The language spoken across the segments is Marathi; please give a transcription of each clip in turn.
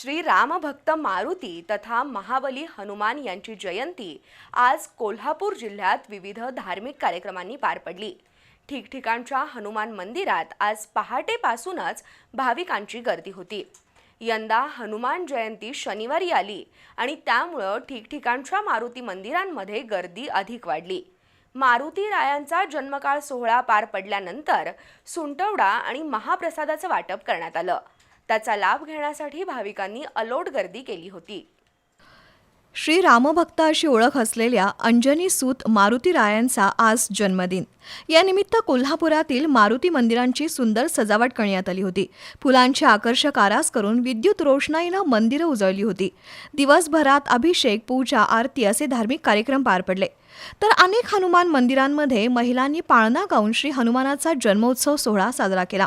श्री रामभक्त मारुती तथा महाबली हनुमान यांची जयंती आज कोल्हापूर जिल्ह्यात विविध धार्मिक कार्यक्रमांनी पार पडली. ठिकठिकाणच्या हनुमान मंदिरात आज पहाटेपासूनच भाविकांची गर्दी होती. यंदा हनुमान जयंती शनिवारी आली आणि त्यामुळं ठिकठिकाणच्या मारुती मंदिरांमध्ये गर्दी अधिक वाढली. मारुती रायांचा जन्मकाळ सोहळा पार पडल्यानंतर सुंटवडा आणि महाप्रसादाचं वाटप करण्यात आलं. त्याचा लाभ घेण्यासाठी भाविकांनी अलोट गर्दी केली होती. श्री रामभक्त अशी ओळख असलेल्या अंजनी सूत मारुती रायांचा आज जन्मदिन. यानिमित्त कोल्हापुरातील मारुती मंदिरांची सुंदर सजावट करण्यात आली होती. फुलांची आकर्षक आरास करून विद्युत रोषणाईनं मंदिरं उजळली होती. दिवसभरात अभिषेक पूजा आरती असे धार्मिक कार्यक्रम पार पडले. तर अनेक हनुमान मंदिरांमध्ये महिलांनी पाळणा गाऊन श्री हनुमानाचा जन्मोत्सव सोहळा साजरा केला.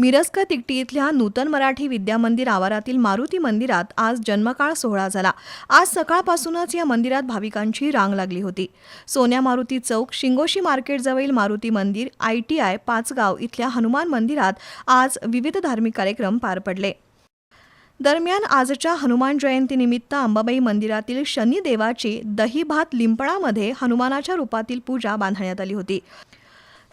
मिरस्क तिकटी इथल्या नूतन मराठी विद्यामंदिर आवारातील मारुती मंदिरात आज जन्मकाळ सोहळा झाला. आज सकाळपासूनच या मंदिरात भाविकांची रांग लागली होती. सोन्या मारुती चौक शिंगोशी मार्केटजवळील मारुती मंदिर आय टी आय पाचगाव इथल्या हनुमान मंदिरात आज विविध धार्मिक कार्यक्रम पार पडले. दरम्यान आजच्या हनुमान जयंतीनिमित्त अंबाबाई मंदिरातील शनिदेवाची दहीभात लिंपणामध्ये हनुमानाच्या रूपातील पूजा बांधण्यात आली होती.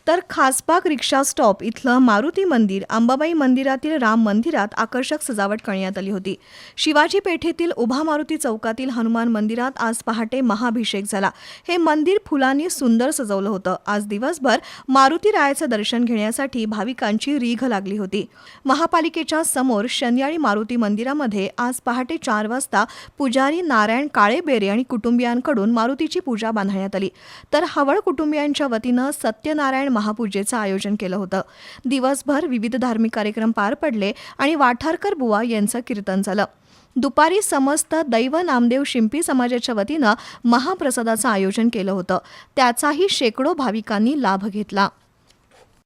तर खासबाग रिक्षा स्टॉप इथलं मारुती मंदिर अंबाबाई मंदिरातील राम मंदिरात आकर्षक सजावट करण्यात आली होती. शिवाजी पेठेतील उभा मारुती चौकातील हनुमान मंदिरात आज पहाटे महाभिषेक झाला. हे मंदिर फुलांनी सुंदर सजवलं होतं. आज दिवसभर मारुती रायाचं दर्शन घेण्यासाठी भाविकांची रीघ लागली होती. महापालिकेच्या समोर शनियाळी मारुती मंदिरामध्ये आज पहाटे चार वाजता पुजारी नारायण काळेबेरे आणि कुटुंबियांकडून मारुतीची पूजा बांधण्यात आली. तर हवळ कुटुंबियांच्या वतीनं सत्यनारायण महापूजेचं आयोजन केलं होतं. दिवसभर विविध धार्मिक कार्यक्रम पार पडले आणि वाठारकर बुवा यांचं कीर्तन झालं. दुपारी समस्त दैव नामदेव शिंपी समाजाच्या वतीनं महाप्रसादाचं आयोजन केलं होतं. त्याचाही शेकडो भाविकांनी लाभ घेतला.